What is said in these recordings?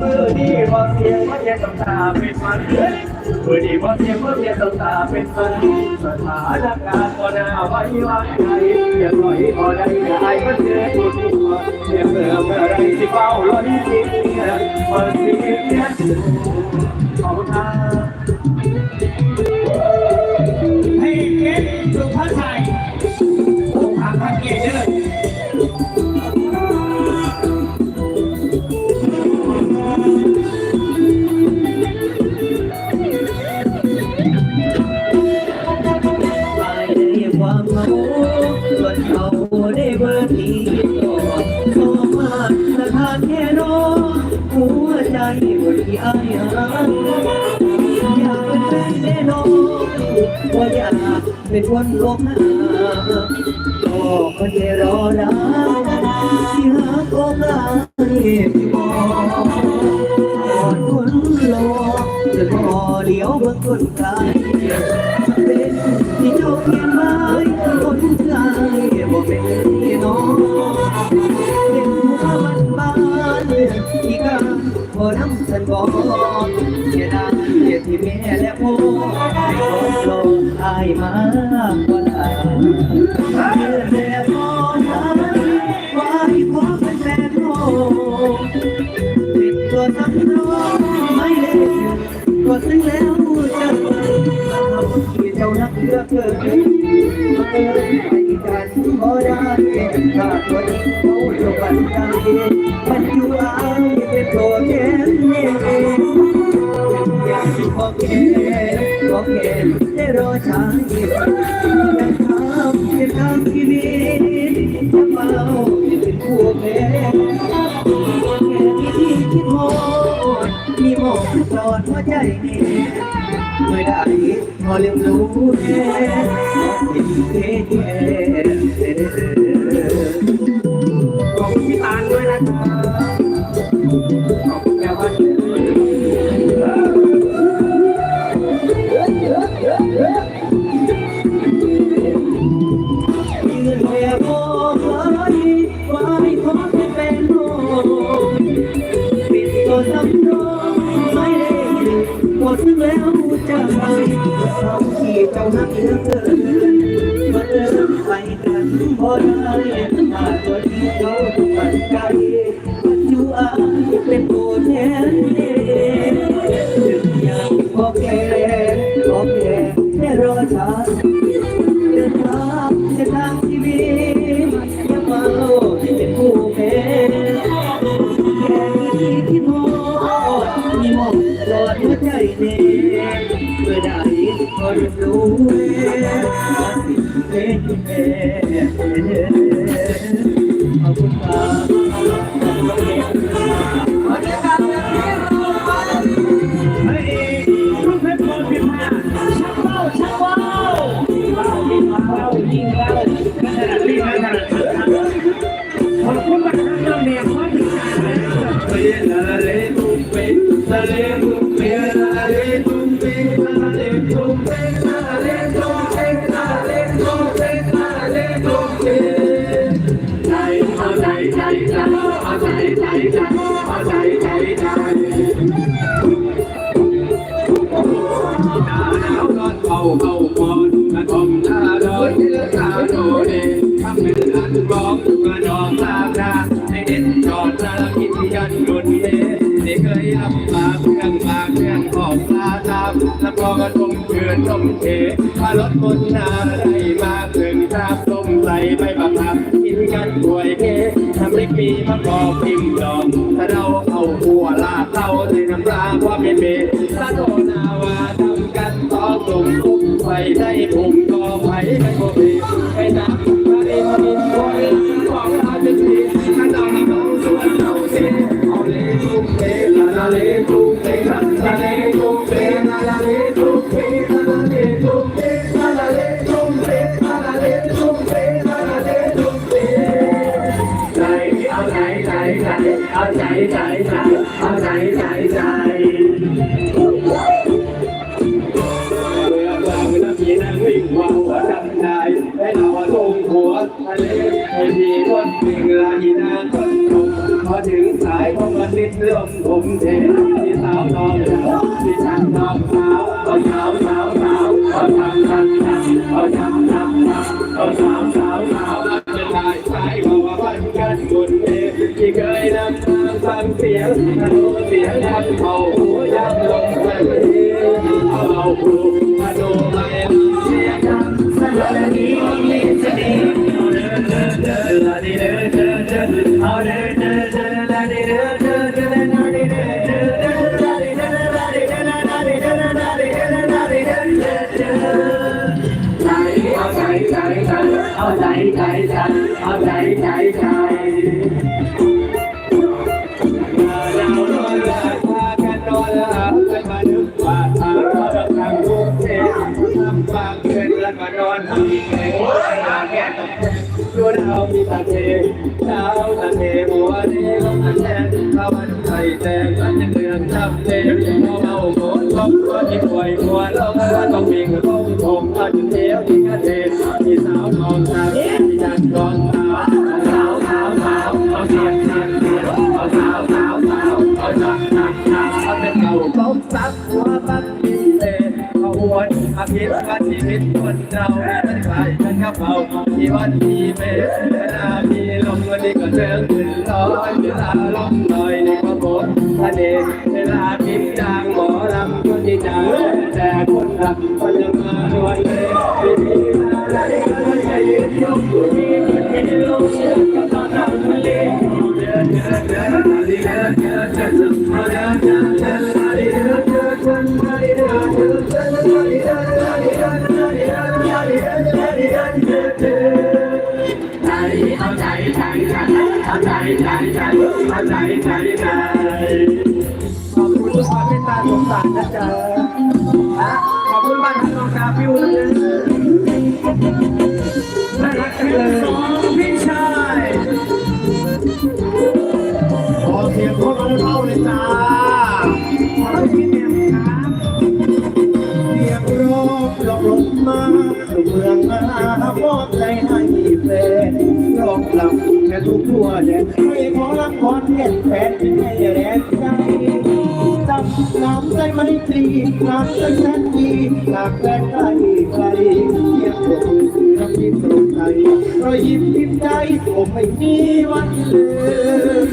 มือดีบ่เสียงบ่เสียงตำตาเป็นมันมือดีบ่เสียงบ่เสียงตำตาเป็นมันสถานการณ์ก็น่าไว้วางใจอย่าปล่อยพอได้ให้มันเจอตัวตัวเสียเมื่อเมื่อไรที่เฝ้าล้นจริงเปิดสิเนี้ยขอบคุณครับากเป็นลบหาก็คนจะรอนะที่หาก็ได้บอกก่อนคนรอจะพอเดียวเบิ่งคนกลายที่เจ้าเขียนไว้คนชายบอกเป็นพี่น้องเป็นหัวมันบ้านที่กำพอน้ำสันบอกเสียดายเสียที่แม่และพ่อ ลงอายมากกว่าลาเพื่อแต่พ่อนั้นไว้พ่อเป็นแฟนน้องติดตัวสำรองไม่เล่นก็ซึ้งแล้วจะที่เจ้านักเลือกเกิดมาเอ่ยไปกันบ่ได้ถ้าตัวนี้เขาจะบันใจมันอยู่อายเป็นตัวแทนเองอยากขอแค่ ขอแค่ได้รอช้าอีกอยากทำเป็นทางชีวิตจะเมาเป็นผู้แพ้แค่ที่ที่คิดโหดมีหมอกจอดหัวใจนี่ไม่ได้พอเรียนรู้แค่เป็นแค่แค่ขอบคุณพี่ตาลด้วยนะครับขอบคุณแม่วัน เขาขี่เจ้านักเลือกเกินมาเดินไปกันพอได้มาตัวที่เขาถูกปันใจปัจจุบันเป็นตัวแทนเองถึงยังโอเคโอเคแค่รอช้า พอ ได้าเครื่องปาเครื่องขอบตาตามแล้วก็กระทมเกินต้มเทพารถบนนาได้มาถึงทราบต้มใส่ใบบักคับกินกันป่วยเคทำเล็กปีมะกอกพิมพ์ดองถ้าเราเอาหัวลาเต้าในน้ำปลาว่าเป็นเบสะโดนาวาทำกันต่อตุ่มตุ้มไฟได้ผมก็ไฟไม่โคเบไปนับ ลาลาเลตุ้ม Amen. ใจใจเอาใจใจใจเอาใจใจใจาวมีตะเทเช้าตะเทบัวเดลมมันแดงตะวันไทแดงมันเดือนจำเต็มพอเมาโกนลมก็ยิ่งป่ยมัวลมก็ต้องมีกระงทงก็จุดเทวที่กะเทที่สาวทองสาวที่จันทองสาวสาวสาวสาวเอาเสียงเสียงเสียงเอาสาวสาวสาวเอาหนักหนักหนักเอาเป็นเก่าต้มซับหัวปั๊บกินเศษขวนอาทิตย์วันชีวิตคนเรา กันกระเป๋าที่วันมีเป็นนามีลมวันนี้ก็เชิงถึงร้อยเวลาลมลอยในความโปรงทะเลเวลาพิมจางหมอลำคนที่จางแต่คนรักคนยังมาชวนเลยไม่มีเวลาไหนก็จยืนยกมือไม่ได้ลงเชื่อกับตอนทำทะเลเดินเดินเดินเดินเดินเดิน ใจใจขอบคุณทุกความเมตตาสงสารนะจ๊ะอะขอบคุณบ้านน้องกาฟิวนะจ๊ะน่ารักจังเลยสองพี่ชายขอเสียงพวกเราเท่าเลยจ้าขอพี่เมียครับเสียงร้องหลอกลงมาสู่เมืองมามอใจให้แฟนร้องลำแค่ทุกทั่วแดน อรักขอเทียนแฟนให้แรงใจจับน้ำใจไม่ตรีน้ำใจแสนดีหากแฟนใครใครเรียกตัวมือคือน้ำยิ้มตรงใจรอยยิ้มยิ้มใจผมไม่มีวันลืม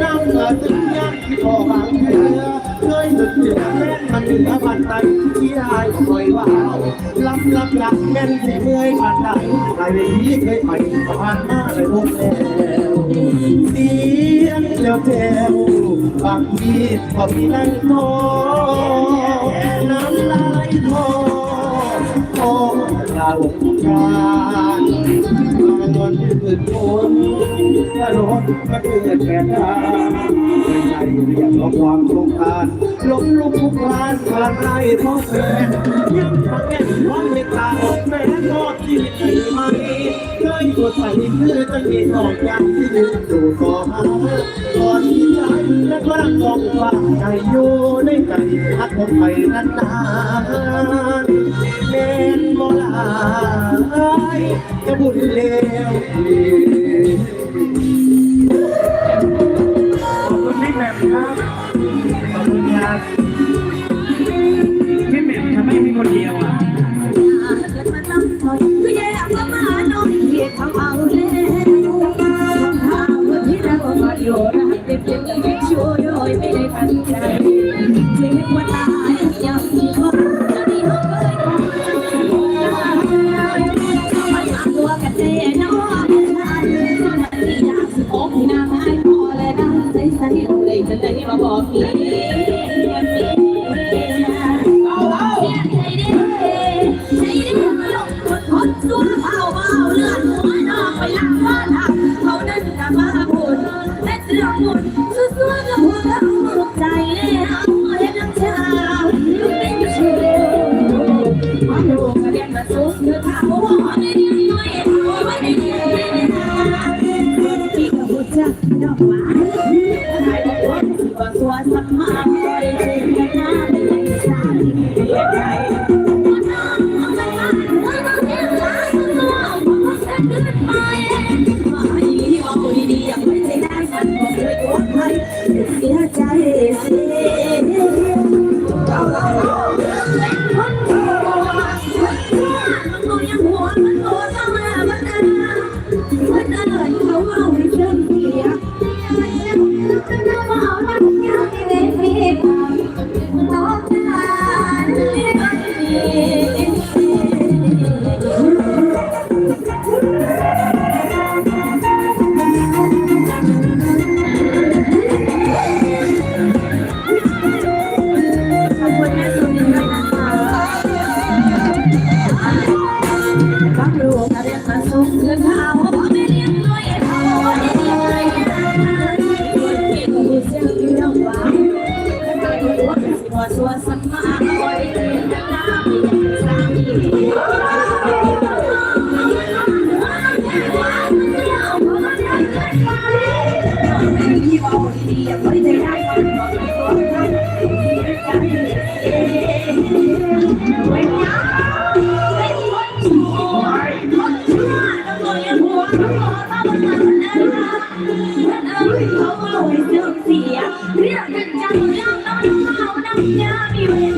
น้ำเงินถึงยักษ์ที่พอบางเธอ เหนือพันไตที่อายคอยว่าลับลับลับแม่นสียเมื่อยผ่านใดใครไม่มีเคยไปผ่านมาเลยพบแล้วเสียงเจ้าแถวบางทีพอมีนั่งโทน้ำลายโทโอ้ลาหลงกานมาน อนที่ตื่นฝนกระโดดมาเกิดแก่ตาใจเรียกร้องความสงสารลบลุกทุกลานผ่านไรท้องแฟนยังพักแก่ร้องเมตตาแม้ทอดที่ไม่ไหมเคยกดใส่คือจะมีสองอย่างที่ยืนอยู่ก่อหาก่อนที่ใจและระกของฟ้าใจอยู่ในใจพักผมไปนาน ๆเป็นโบรายจะบุญแลวขอบคุณพี่แหม่มครับขอบคุณครับพี่แหม่มทำไมมีคนเดียวอะ หมุนสู้ๆ เรื่องกันจังเรื่องต้องเข้าน้ำยามอเวล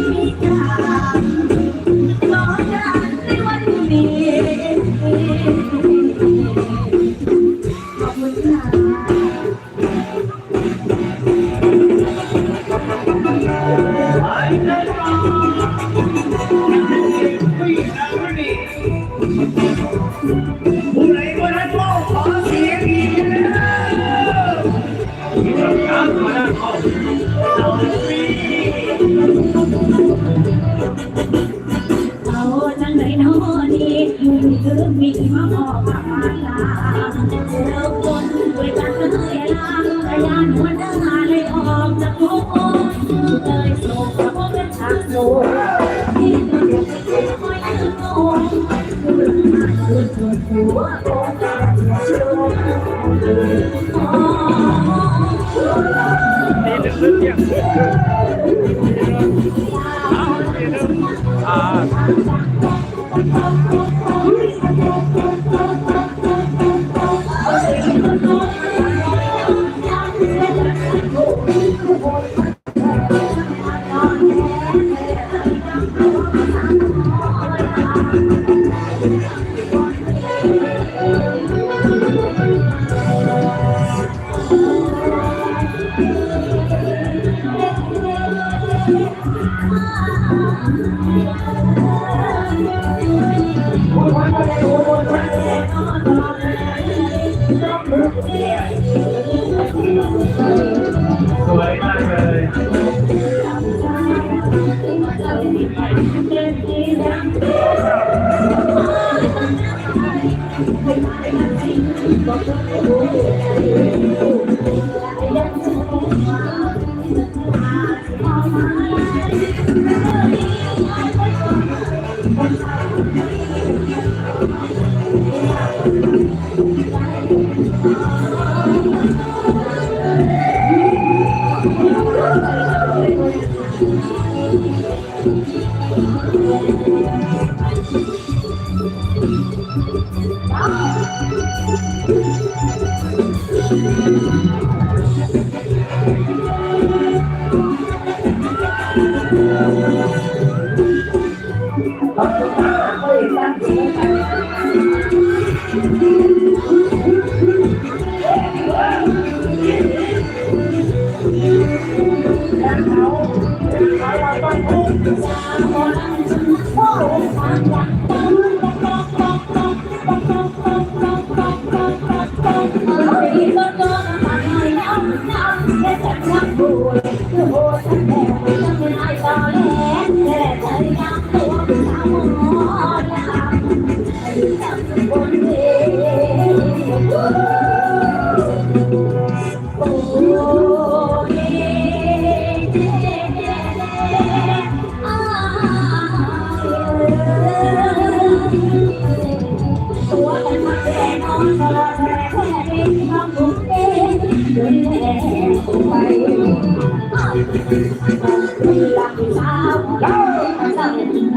เขาเขาต้องพุ่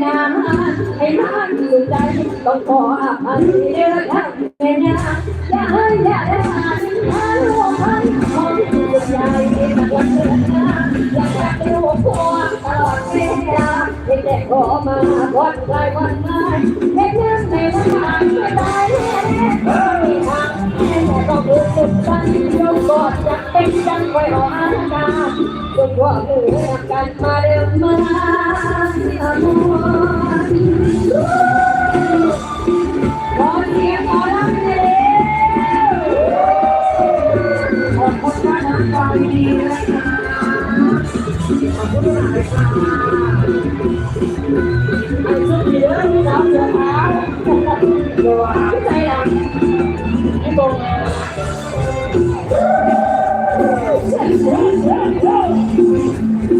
แค่เต้นาให้มันอยู่ใจต้องขออภัยเด้อครับเป็นาอย่าให้อย่าได้มาถึงท่านหัวพันของที่ใหญ่ที่มันวันเดินหน้าอยากจะเป็นหัวผัวตลอดเวลาให้แต่ขอมาวันใครวันไหนเห็นเรื่องในวันหายไม่ตายแน่ๆไม่ทางแน่แต่ต้องรู้สึกกันยกกอด เป็นจังไว้รออาการจนกว่ามือกันมาเดิมมาอมขอเสียงขอรับเลยขอบคุณมากนะฟังดีนะคะขอบคุณมากเลยค่ะไอ้สุดที่เดินสาวเสือขาวตัวใจดำไอ้โบง Yes, yes, yes, yes.